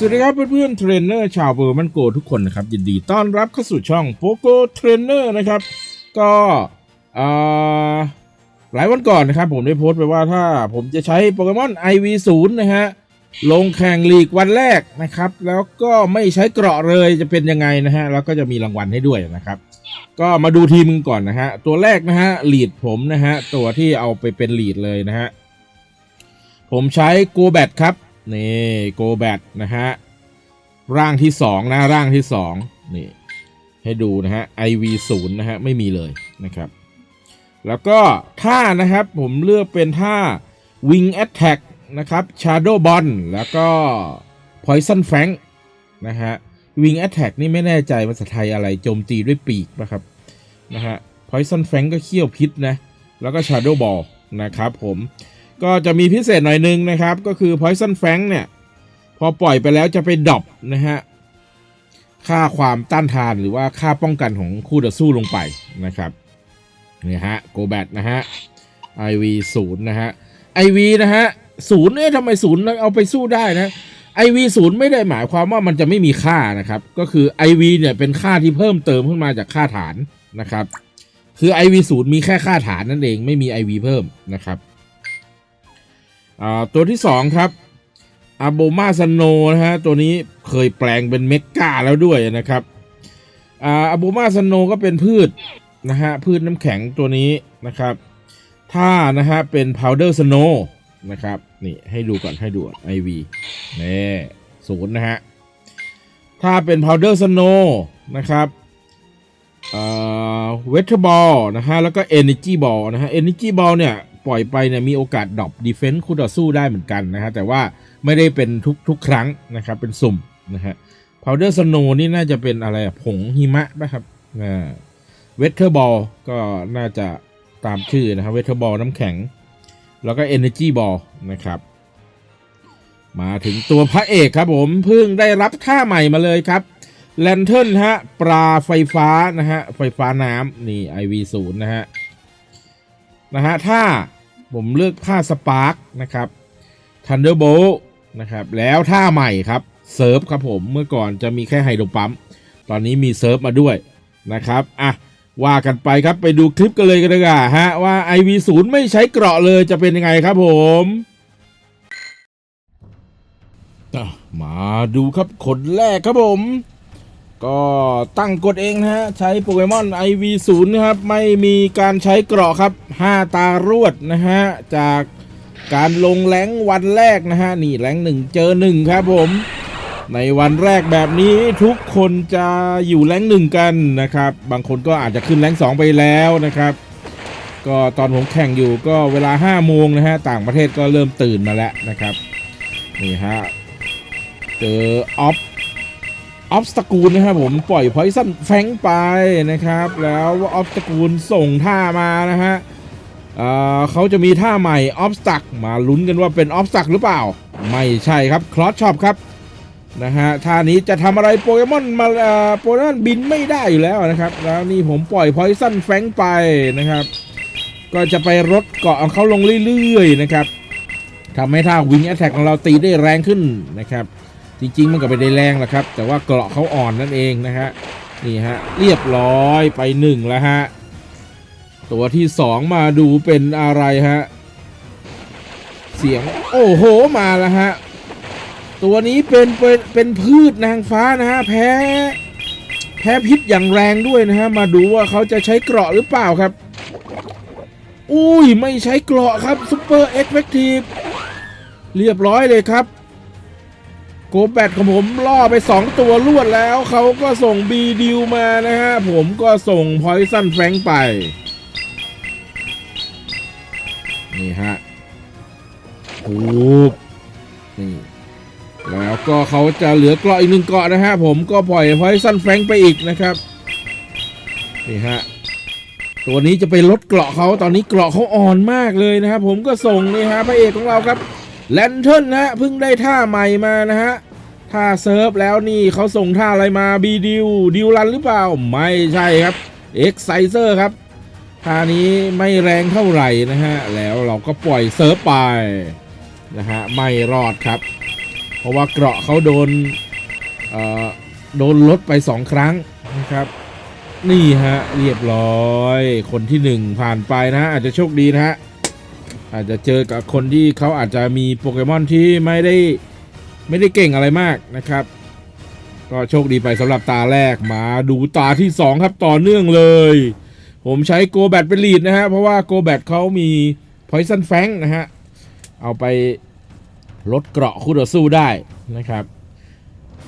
สวัสดีครับเพื่อนๆเทรนเนอร์ชาวเบอร์มันโกทุกคนนะครับ ยินดีต้อนรับเข้าสู่ช่องโปโกเทรนเนอร์นะครับ ก็หลายวันก่อนนะครับ ผมได้โพสต์ไปว่าถ้าผมจะใช้โปเกมอน IV0 นะฮะ ลงแข่งลีกวันแรกนะครับ แล้วก็ไม่ใช้เกราะเลยจะเป็นยังไงนะฮะ แล้วก็จะมีรางวัลให้ด้วยนะครับ ก็มาดูทีมกันก่อนนะฮะ ตัวแรกนะฮะลีดผมนะฮะ ตัวที่เอาไปเป็นลีดเลยนะฮะ ผมใช้โกแบตครับ นี่โกแบตนะฮะ ร่างที่สองนะร่างที่สองนี่ ให้ดูนะฮะ IV 0นะฮะ ไม่มีเลยนะครับ แล้วก็ท่านะครับผมเลือกเป็นท่า Wing Attack นะครับ Shadow Ball แล้วก็ Poison Fang นะฮะ Wing Attack นี่ไม่แน่ใจภาษาไทยอะไรโจมตีด้วยปีกนะครับนะฮะ Poison Fang ก็เขี้ยวพิษนะ แล้วก็ Shadow Ball นะครับผม ก็จะมีพิเศษหน่อยนึงนะครับ ก็คือ Poison Fang เนี่ย พอปล่อยไปแล้วจะไปดรอปนะฮะ ค่าความต้านทานหรือว่าค่าป้องกันของคู่ต่อสู้ลงไปนะครับนี่ฮะโกแบตนะฮะ IV ศูนย์นะฮะ IV นะฮะศูนย์เนี่ยทำไมศูนย์เอาไปสู้ได้นะ IV ศูนย์ไม่ได้หมายความว่ามันจะไม่มีค่านะครับ ก็คือ IV เนี่ยเป็นค่าที่เพิ่มเติมขึ้นมาจากค่าฐานนะครับ คือ IV ศูนย์มีแค่ค่าฐานนั่นเองไม่มี IV เพิ่มนะครับ ตัวที่สองครับอาโบมาสโนนะฮะตัวนี้เคยแปลงเป็นเมกาแล้วด้วยนะครับอาโบมาสโนก็เป็นพืชนะฮะพืชน้ำแข็งตัวนี้นะครับ ถ้านะฮะเป็น powder snow นนะครับนี่ให้ดูก่อนให้ดูก่อน IV นี่ศูนย์นะฮะถ้าเป็น powder snow นนะครับเอ่อ weather ball นะฮะแล้วก็ energy ball นะฮะ energy ball เนี่ย ปล่อยไปเนี่ยมีโอกาสดรอป defense คู่ต่อสู้ได้เหมือนกันนะฮะแต่ว่าไม่ได้เป็นทุกทุกครั้งนะครับ เป็นสุ่มนะฮะ powder snow นี่น่าจะเป็นอะไรผงหิมะป่ะครับอ่า weather ball ก็น่าจะตามชื่อนะครับ weather ball น้ำแข็ง แล้วก็ energy ball นะครับ มาถึงตัวพระเอกครับผมเพิ่งได้รับท่าใหม่มาเลยครับแลนเทิร์นฮะปลาไฟฟ้านะฮะไฟฟ้าน้ำนี่ IV 0 นะฮะ นะฮะถ้าผมเลือกท่าสปาร์กนะครับ Thunderbolt นะครับแล้วท่าใหม่ครับเซิร์ฟครับผมเมื่อก่อนจะมีแค่ไฮโดรปั๊มตอนนี้มีเซิร์ฟมาด้วยนะครับอะว่ากันไปครับไปดูคลิปกันเลยกันดีกว่าฮะว่า IV0 ไม่ใช้เกราะเลยจะเป็นยังไงครับผมมาดูครับคนแรกครับผม ก็ตั้งกฎเองนะฮะ ใช้โปเกมอน IV0 นะครับ ไม่มีการใช้เกราะครับ 5 ตารวดนะฮะ จากการลงแรงวันแรกนะฮะ นี่แรงหนึ่งเจอหนึ่งครับผม ในวันแรกแบบนี้ทุกคนจะอยู่แรงหนึ่งกันนะครับ บางคนก็อาจจะขึ้นแรงสองไปแล้วนะครับ ก็ตอนผมแข่งอยู่ก็เวลา5โมงนะฮะ ต่างประเทศก็เริ่มตื่นมาแล้วนะครับ นี่ฮะ เจอออฟ ออฟสตกูลนะครับผมปล่อยพอยซันแฟงไปนะครับ แล้วออฟสกูลส่งท่ามานะฮะเเขาจะมีท่าใหม่ออฟสตักมาลุ้นกันว่าเป็นออฟสตักหรือเปล่า ไม่ใช่ครับคลอสช็อปครับนะฮะท่านี้จะทำอะไรโปเกมอนมาโปเกมอนบินไม่ได้อยู่แล้วนะครับ แล้วนี่ผมปล่อยพอยซันแฟงไปนะครับ ก็จะไปรดเกาะของเขาลงเรื่อยๆนะครับทำให้ท่าวิงแอตแทกของเราตีได้แรงขึ้นนะครับ จริงๆ มันก็ไม่ได้แรงแหรอกครับ แต่ว่าเกราะเขาอ่อนนั่นเองนะฮะนี่ฮะเรียบร้อยไปหนึ่งแล้วฮะตัวที่สองมาดูเป็นอะไรฮะเสียงโอ้โหมาแล้วฮะตัวนี้เป็นเป็นเป็นพืชนางฟ้านะฮะแพ้แพ้พิษอย่างแรงด้วยนะฮะมาดูว่าเขาจะใช้เกราะหรือเปล่าครับ อุ้ยไม่ใช้เกราะครับซุปเปอร์เอ็กเฟกทีฟเรียบร้อยเลยครับ โกแบตของผมล่อไป 2 ตัวรวดแล้ว เขาก็ส่งบีดิวมานะฮะ ผมก็ส่งพอยซันแฟงไป นี่ฮะปุ๊บนี่แล้วก็เขาจะเหลือเกราะอีกหนึ่งเกราะนะฮะ ผมก็ปล่อยพอยซันแฟงไปอีกนะครับ นี่ฮะ ตัวนี้จะไปลดเกราะเขาตอนนี้เกราะเขาอ่อนมากเลยนะครับผมก็ส่งนี่ฮะพระเอกของเราครับ แลนเทิร์นนะฮะเพิ่งได้ท่าใหม่มานะฮะท่าเซิร์ฟแล้วนี่เขาส่งท่าอะไรมาบีดิวดิวรันหรือเปล่า ไม่ใช่ครับเอ็กไซเซอร์ครับท่านี้ไม่แรงเท่าไหร่นะฮะ แล้วเราก็ปล่อยเซิร์ฟไปนะฮะไม่รอดครับ เพราะว่าเกราะเขาโดนเอ่อโดนลดไปสองครั้งนะครับ นี่ฮะเรียบร้อยคนที่หนึ่งผ่านไปนะฮะอาจจะโชคดีนะฮะ อาจจะเจอกับคนที่เขาอาจจะมีโปเกมอนที่ไม่ได้ไม่ได้เก่งอะไรมากนะครับ ก็โชคดีไปสำหรับตาแรกมาดูตาที่ 2 ครับต่อเนื่องเลย ผมใช้โกแบตเป็นลีดนะฮะ เพราะว่าโกแบตเขามี Poison f a n g นะฮะ เอาไปลดเกราะคู่ต่อสู้ได้นะครับ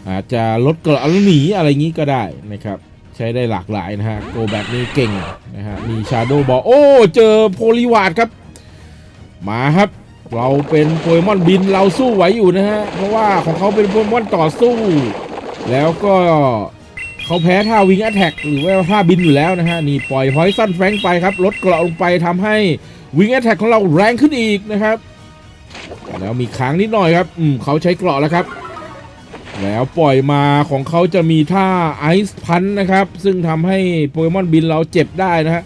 อาจจะลดเกราะแล้วหนีอะไรงี้ก็ได้นะครับ ใช้ได้หลากหลายนะฮะโกแบตนี่เก่งนะฮะมีชาโดบอโอ้เจอโพลีวาดครับ มาครับ เราเป็นโปเกมอนบินเราสู้ไหวอยู่นะฮะ เพราะว่าของเขาเป็นโปเกมอนต่อสู้ แล้วก็เขาแพ้ท่าวิงแอ t แทกหรือว่าท่าบินอยู่แล้วนะฮะ นี่ปล่อยพอยซันแฟงไปครับ ลดเกราะลงไปทำให้วิงแอ t แทกของเราแรงขึ้นอีกนะครับ แล้วมีค้างนิดหน่อยครับ อืมเขาใช้เกราะแล้วครับ แล้วปล่อยมาของเขาจะมีท่าไอซ์พันนะครับ ซึ่งทำให้โปเกมอนบินเราเจ็บได้นะฮะ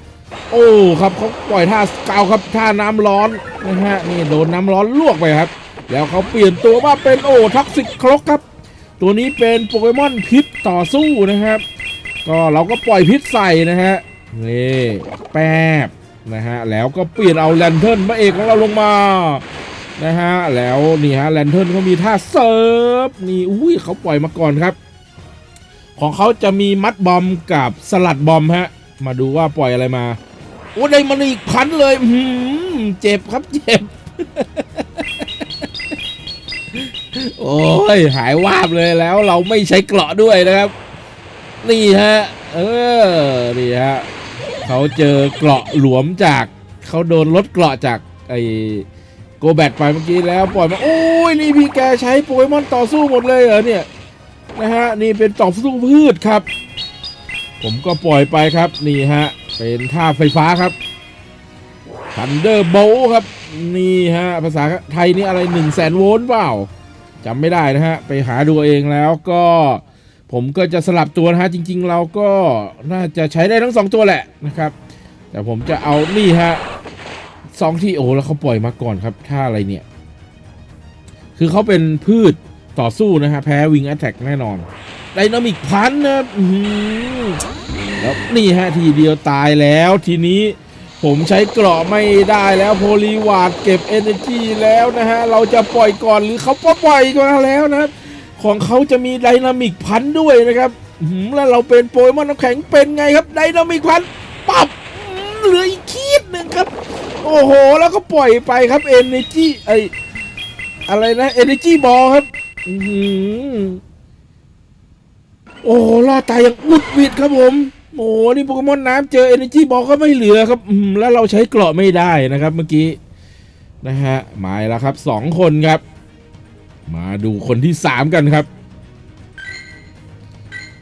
โอ้ครับเขาปล่อยท่าสกาครับท่าน้ำร้อนนะฮะนี่โดนน้ำร้อนลวกไปครับ แล้วเขาเปลี่ยนตัวมาเป็นโอ้ท็อกซิกครกครับ ตัวนี้เป็นโปเกมอนพิษต่อสู้นะครับ ก็เราก็ปล่อยพิษใส่นะฮะนี่แป๊บนะฮะแล้วก็เปลี่ยนเอาแลนเทิร์นพระเอกของเราลงมานะฮะแล้วนี่ฮะแลนเทิร์นเขามีท่าเซิร์ฟนี่อุ้ยเขาปล่อยมาก่อนครับ ของเขาจะมีมัดบอมกับสลัดบอมฮะมาดูว่าปล่อยอะไรมา โอ้ได้มันอีกพันเลยหือเจ็บครับเจ็บ โอ้ยหายวาบเลยแล้วเราไม่ใช้เกราะด้วยนะครับ นี่ฮะ เออ นี่ฮะเขาเจอเกราะหลวมจากเขาโดนลดเกราะจากไอ้โกแบตไปเมื่อกี้แล้วปล่อยมาโอ้ยนี่พี่แกใช้โปเกมอนต่อสู้หมดเลยเหรอเนี่ยนะฮะนี่เป็นต่อสู้พืชครับ ผมก็ปล่อยไปครับนี่ฮะ เป็นท่าไฟฟ้าครับ Thunder Bolt ครับ นี่ฮะ ภาษาไทยนี่อะไร1 0 0 0 0แสนโวลต์เปล่าจำไม่ได้นะฮะ ไปหาดูเองแล้วก็ผมก็จะสลับตัวนะฮะ จริง ๆ เราก็น่าจะใช้ได้ทั้งสองตัวแหละนะครับ แต่ผมจะเอานี่ฮะสองที่โอ้แล้วเขาปล่อยมาก่อนครับท่าอะไรเนี่ย คือเขาเป็นพืชต่อสู้นะฮะ แพ้วิงแอ t แทกแน่นอนไดนามิกพันนะครับอื้อหือ แล้วนี่ฮะทีเดียวตายแล้วทีนี้ผมใช้เกราะไม่ได้แล้วโพลีวาดเก็บ Energy แล้วนะฮะ เราจะปล่อยก่อนหรือเขาปล่อยก่อนแล้วนะของเขาจะมีไดนามิกพันด้วยนะครับแล้วเราเป็นโปเกมอนน้ำแข็งเป็นไงครับไดนามิกพันปับเหลืออีกขีดหนึ่งครับ โอ้โห แล้วก็ปล่อยไปครับ Energy ไออะไรนะ Energy Ball ครับอืโอ้โหรอดตายอย่างอุดวิดครับผม โอ้โหนี่โปเกมอนน้ำเจอ Energy Ball ก็ไม่เหลือครับอืมแล้วเราใช้เกราะไม่ได้นะครับเมื่อกี้นะฮะมาแล้วครับสองคนครับ มาดูคนที่สามกันครับ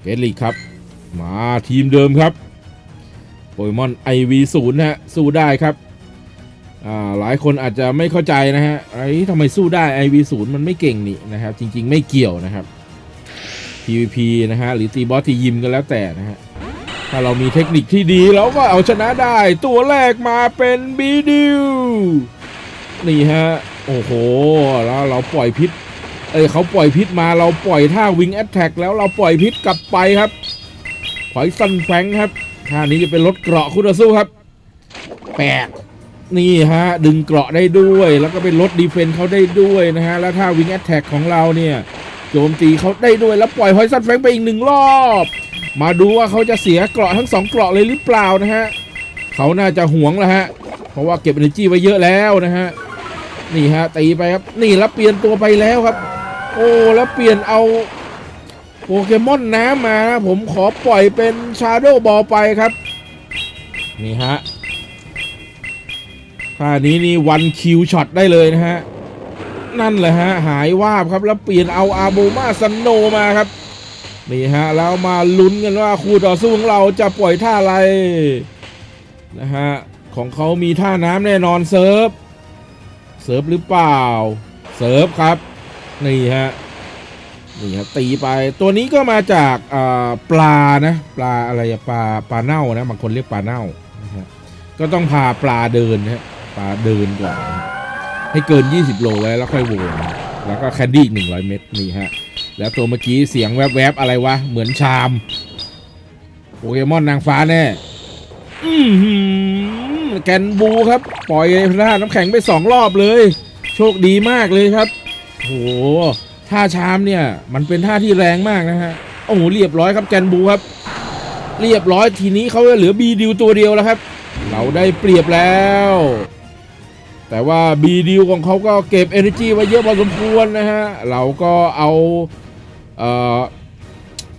เกตลิกครับ มาทีมเดิมครับโปเกมอน IV0 นะฮะสู้ได้ครับอ่าหลายคนอาจจะไม่เข้าใจนะฮะไอ้ทำไมสู้ได้ IV0 มันไม่เก่งนี่นะครับ จริง ๆ ไม่เกี่ยวนะครับ PVP นะฮะหรือตีบอสตียิมก็แล้วแต่นะฮะ ถ้าเรามีเทคนิคที่ดีเราก็เอาชนะได้ ตัวแรกมาเป็นบีดิวนี่ฮะ โอ้โห แล้วเราปล่อยพิษ เอ้ยเขาปล่อยพิษมาเราปล่อยท่าวิงแอ t แทกแล้วเราปล่อยพิษกลับไปครับปล่อยซันแฟงครับท่านี้จะเป็นรถเกราะคู่ต่อสู้ครับแปดนี่ฮะ ดึงเกราะได้ด้วย แล้วก็เป็นรถดีเฟนส์เขาได้ด้วยนะฮะ แล้วท่าวิงแอ t แทกของเราเนี่ยโจมตีเขาได้ด้วยแล้วปล่อยฮอยซันแฟงไปอีกหนึ่งรอบ มาดูว่าเขาจะเสียเกราะทั้งสองเกราะเลยหรือเปล่านะฮะเขาน่าจะห่วงแล้วฮะ เพราะว่าเก็บ energy ไว้เยอะแล้วนะฮะ นี่ฮะตีไปครับ นี่แล้วเปลี่ยนตัวไปแล้วครับ โอ้แล้วเปลี่ยนเอาโปเกมอนน้ำมานะผมขอปล่อยเป็นชาโดบอลไปครับ นี่ฮะท่านี้นี่วันคิวช็อตได้เลยนะฮะ นั่นแหละฮะ หายวาบครับแล้วเปลี่ยนเอาอาโบมาซันโนมาครับ นี่ฮะแล้วมาลุ้นกันว่าคู่ต่อสู้ของเราจะปล่อยท่าอะไรนะฮะของเขามีท่าน้ำแน่นอนเซิร์ฟเซิร์ฟหรือเปล่าเซิร์ฟครับนี่ฮะนี่ครับตีไปตัวนี้ก็มาจากปลานะปลาอะไรปลาปลาเน่านะบางคนเรียกปลาเน่านะฮะก็ต้องพาปลาเดินนะปลาเดินก่อนให้เกิน 20 โลไว้แล้วค่อยโวนแล้วก็แคนดี้100 เม็ดนี่ฮะ แล้วตัวเมื่อกี้เสียงแวบๆอะไรวะ เหมือนชามโปเกมอนนางฟ้าแน่อือหือแกนบูครับ ปล่อยพระธาตุน้ำแข็งไปสองรอบเลย โชคดีมากเลยครับโหท่าชามเนี่ย มันเป็นท่าที่แรงมากนะฮะโอ้โหเรียบร้อยครับแกนบูครับ เรียบร้อยทีนี้เขาเหลือบีดิวตัวเดียวแล้วครับ เราได้เปรียบแล้ว แต่ว่าบีดิวของเขาก็เก็บ energy ไว้เยอะพอสมควรนะฮะ เราก็เอา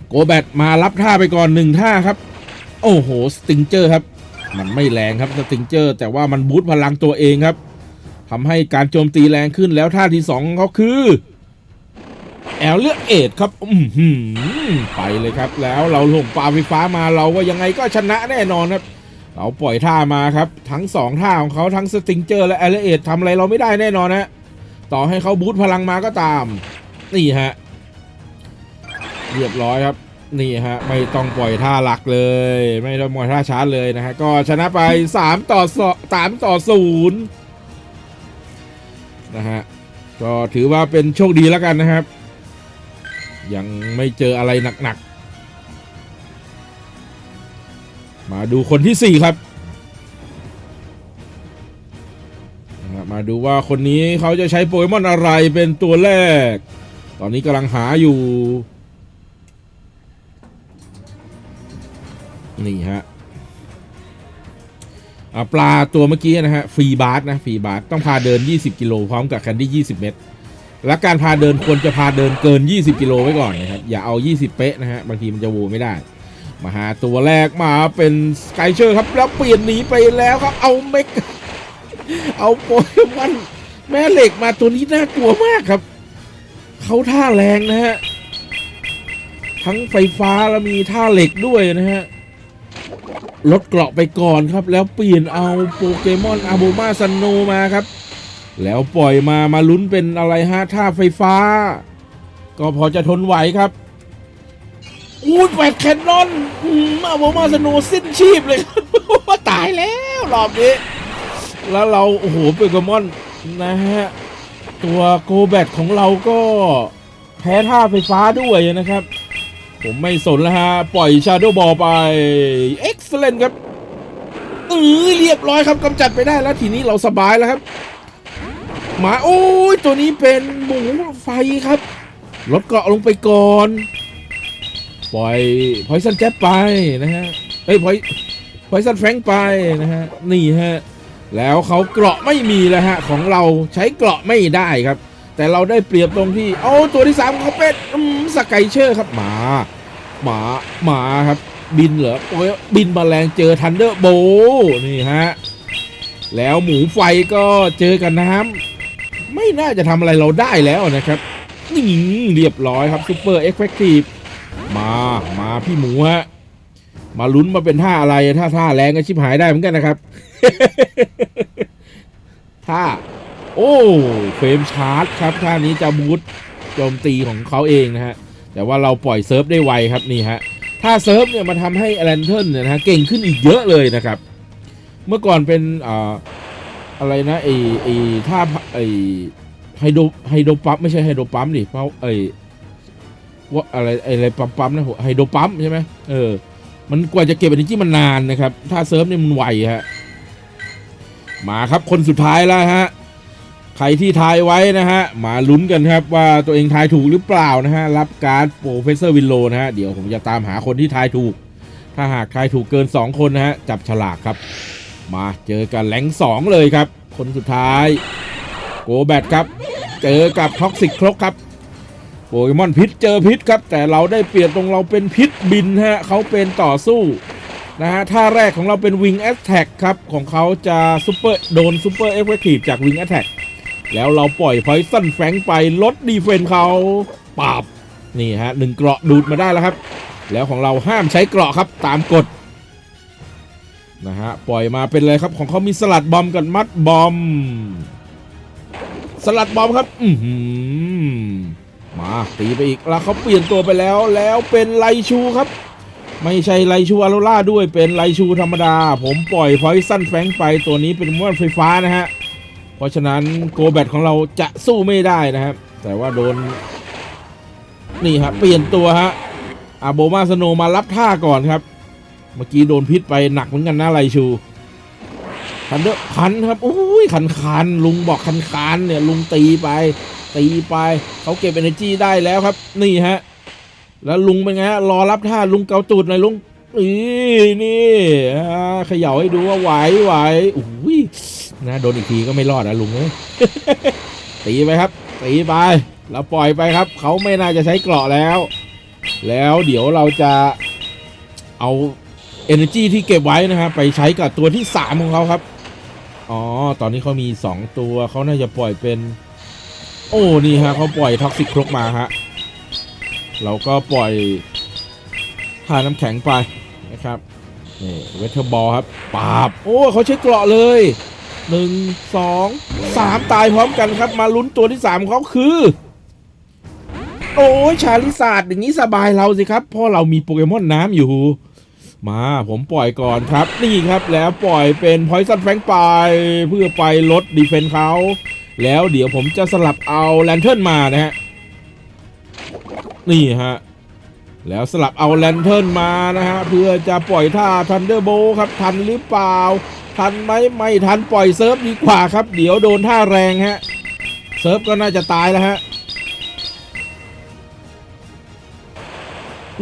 โกแบตมารับท่าไปก่อนหนึ่งท่าครับ โอ้โห สติงเจอร์ครับ มันไม่แรงครับสติงเจอร์ แต่ว่ามันบูตพลังตัวเองครับทำให้การโจมตีแรงขึ้นแล้วท่าที่สองเขาคือแอลเลือกเอ็ดครับอือหือไปเลยครับ แล้วเราลงปลาไฟฟ้ามาเราก็ยังไงก็ชนะแน่นอนครับ เราปล่อยท่ามาครับ ทั้งสองท่าของเขาทั้งสติงเจอร์และแอลเอ็ดทำอะไรเราไม่ได้แน่นอนฮะต่อให้เขาบูตพลังมาก็ตาม นี่ฮะ เรียบร้อยครับ นี่ฮะ ไม่ต้องปล่อยท่าหลักเลย ไม่ต้องปล่อยท่าชาร์จเลยนะฮะ ก็ชนะไป 3 ต่อ3ต่อ0นะฮะ ก็ถือว่าเป็นโชคดีแล้วกันนะครับ ยังไม่เจออะไรหนักๆ มาดูคนที่ 4 ครับ มาดูว่าคนนี้เขาจะใช้โปเกมอนอะไรเป็นตัวแรก ตอนนี้กำลังหาอยู่ นี่ฮะอ่าปลาตัวเมื่อกี้นะฮะฟรีบาร์สนะฟรีบาร์สต้องพาเดิน 20 กิโลพร้อมกับแคนดี้ 20 เม็ดและการพาเดินควรจะพาเดินเกิน 20 กิโลไว้ก่อนนะครับ อย่าเอา 20 เป๊ะนะฮะบางทีมันจะโวไม่ได้ มาหาตัวแรกมาเป็นสกายเชอร์ครับ แล้วเปลี่ยนหนีไปแล้วครับ เอาเมกเอาโปเกมอนแม่เหล็กมาตัวนี้น่ากลัวมากครับ เขาท่าแรงนะฮะ ทั้งไฟฟ้าแล้วมีท่าเหล็กด้วยนะฮะลดเกราะไปก่อนครับ แล้วเปลี่ยนเอาโปเกมอนอาโบมาซันโนมาครับ แล้วปล่อยมามาลุ้นเป็นอะไรฮะท่าไฟฟ้า ก็พอจะทนไหวครับ อู้ยแฟดแคนนอนอืมอาโบมาซันโนสิ้นชีพเลยครับตายแล้วรอบนี้ แล้วเรา โอ้โหโปกมอนนะฮะ ตัวโกแบตของเราก็แพ้ท่าไฟฟ้าด้วยนะครับ ผมไม่สนแล้วฮะ ปล่อยชาโดบอลไป เอ็กซ์เลนครับเออเรียบร้อยครับกำจัดไปได้แล้วทีนี้เราสบายแล้วครับ หมา โอ้ย ตัวนี้เป็นหมูไฟครับลดเกาะลงไปก่อน ปล่อยพอยซันแจ๊บไปนะฮะเอ้ยพอยพอยซันแฟรงไปนะฮะนี่ฮะแล้วเขาเกราะไม่มีแล้วฮะของเราใช้เกราะไม่ได้ครับ แต่เราได้เปรียบตรงที่เอาตัวที่สามเขาเป็นอืมสไกเชอร์ครับหมาหมาหมาครับบินเหรอโอ้ยบินมาแรงเจอทันเดอร์โบนี่ฮะแล้วหมูไฟก็เจอกันน้ำไม่น่าจะทำอะไรเราได้แล้วนะครับนี่เรียบร้อยครับซูเปอร์เอ็กซ์เฟกตีฟ มามาพี่หมูฮะมาลุ้นมาเป็นท่าอะไรถ้าท่าแรงก็ชิบหายได้เหมือนกันนะครับท่าโอ้เฟรมชาร์จครับท่านี้จะบูทโจมตีของเขาเองนะฮะแต่ว่าเราปล่อยเซิร์ฟได้ไวครับนี่ฮะถ้าเซิร์ฟเนี่ยมันทำให้แลนเทิร์นเนี่ยนะฮะเก่งขึ้นอีกเยอะเลยนะครับ เมื่อก่อนเป็นอ่าอะไรนะไอไอท่าไอไฮโดไฮโดปั๊มไม่ใช่ไฮโดปั๊มดิเพราะไอ ว่าอะไรอะไรปั๊มปั๊มนะไฮโดปั๊มใช่ไหมเออ มันกว่าจะเก็บอันนี้ที่มันนานนะครับ ถ้าเซิร์ฟเนี่ยมันไวฮะ มาครับคนสุดท้ายแล้วฮะ ใครที่ทายไว้นะฮะ มาลุ้นกันครับว่าตัวเองทายถูกหรือเปล่านะฮะ รับการ์ดโปรเฟสเซอร์วินโลนะฮะ เดี๋ยวผมจะตามหาคนที่ทายถูก ถ้าหากทายถูกเกิน 2 คนนะฮะ จับฉลากครับ มาเจอกันแหลง2 เลยครับ คนสุดท้าย โกแบทครับ เจอกับท็อกซิกครกครับ โปเกมอนพิษเจอพิษครับ แต่เราได้เปรียบตรงเราเป็นพิษบินฮะเขาเป็นต่อสู้นะฮะท่าแรกของเราเป็นวิงแอ t แท็กครับของเขาจะซูเปอร์โดนซูเปอร์เอฟเฟกตีฟจากวิงแอ t แท็กแล้วเราปล่อยพอยซันแฟงไปลดดีเฟนเขาปราบนี่ฮะหนึ่งเกราะดูดมาได้แล้วครับ แล้วของเราห้ามใช้เกราะครับตามกฎนะฮะปล่อยมาเป็นเลยครับของเขามีสลัดบอมกับมัดบอม สลัดบอมครับ อือหือ มาตีไปอีกแล้วเขาเปลี่ยนตัวไปแล้วแล้วเป็นไลชูครับ ไม่ใช่ไลชูอาโรล่าด้วยเป็นไลชูธรรมดา ผมปล่อยพอยซันแฟงไปตัวนี้เป็นม้วนไฟฟ้านะฮะ เพราะฉะนั้นโกแบตของเราจะสู้ไม่ได้นะครับ แต่ว่าโดน นี่ฮะเปลี่ยนตัวฮะอาโบมาสโนมารับท่าก่อนครับ เมื่อกี้โดนพิษไปหนักเหมือนกันนะไรชูคันเดอร์พันครับโอ้ยคันคันลุงบอกคันคันเนี่ยลุงตีไป ตีไปเขาเก็บเอเนจีได้แล้วครับ นี่ฮะ แล้วลุงเป็นไงฮะรอรับท่าลุงเกาตูดหน่อยลุงนี่นี่เขย่าให้ดูว่าไหวไหวอุ้ยนะโดนอีกทีก็ไม่รอดนะลุงเอ้ยตีไปครับตีไปแล้วปล่อยไปครับ เขาไม่น่าจะใช้เกราะแล้ว แล้วเดี๋ยวเราจะเอา energy ที่เก็บไว้นะฮะไปใช้กับตัวที่ 3 ของเขาครับ อ๋อ ตอนนี้เขามี 2 ตัวเขาน่าจะปล่อยเป็น โอ้ นี่ฮะเขาปล่อยท็อกซิกครกมาฮะ เราก็ปล่อยทาน้ำแข็งไปนะครับ นี่เวทเทอร์บอลครับปาบ โอ้เขาใช้เกราะเลยหนึ่งสองสามตายพร้อมกันครับ มาลุ้นตัวที่สามของเขาคือ โอ้ยชาลิซาดอย่างนี้สบายเราสิครับเพราะเรามีโปเกมอนน้ำอยู่ มาผมปล่อยก่อนครับ นี่ครับแล้วปล่อยเป็นพอยซันแฟงไป เพื่อไปลดดีเฟนเขา แล้วเดี๋ยวผมจะสลับเอาแลนเทิร์นมานะฮะ นี่ฮะ แล้วสลับเอาแลนเทิร์นมานะฮะ เพื่อจะปล่อยท่าทันเดอร์โบครับ ทันหรือเปล่า ทันไหมไม่ทันปล่อยเซิร์ฟดีกว่าครับ เดี๋ยวโดนท่าแรงฮะ เซิร์ฟก็น่าจะตายแล้วฮะ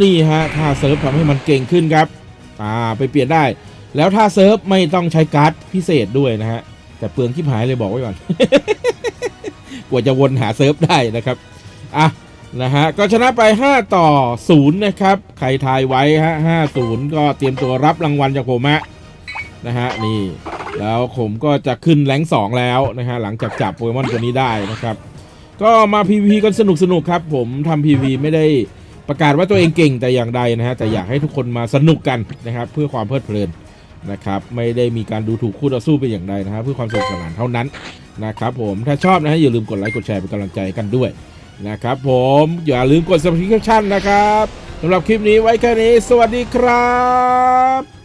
นี่ฮะท่าเซิร์ฟทำให้มันเก่งขึ้นครับ อ่าไปเปลี่ยนได้ แล้วท่าเซิร์ฟไม่ต้องใช้การ์ดพิเศษด้วยนะฮะ แต่เปลืองที่หายเลยบอกไว้ก่อน กว่าจะวนหาเซิร์ฟได้นะครับ อะนะฮะก็ชนะไป 5 ต่อ 0 นะครับ ใครทายไว้ฮะ5-0 ก็เตรียมตัวรับรางวัลจากผมฮะนะฮะนี่ แล้วผมก็จะขึ้นแรงค์2แล้วนะฮะหลังจากจับโปเกมอนตัวนี้ได้นะครับ ก็มา PVP กันสนุกสนุกครับ ผมทำ PVP ไม่ได้ประกาศว่าตัวเองเก่งแต่อย่างใดนะฮะแต่อยากให้ทุกคนมาสนุกกันนะครับ เพื่อความเพลิดเพลิน นะครับไม่ได้มีการดูถูกคู่ต่อสู้เป็นอย่างใดนะฮะเพื่อความสนุกสนานเท่านั้นนะครับผมถ้าชอบนะฮะอย่าลืมกดไลค์กดแชร์เป็นกำลังใจกันด้วยนะครับผมอย่าลืมกด subscription นะครับสำหรับคลิปนี้ไว้แค่นี้ สวัสดีครับ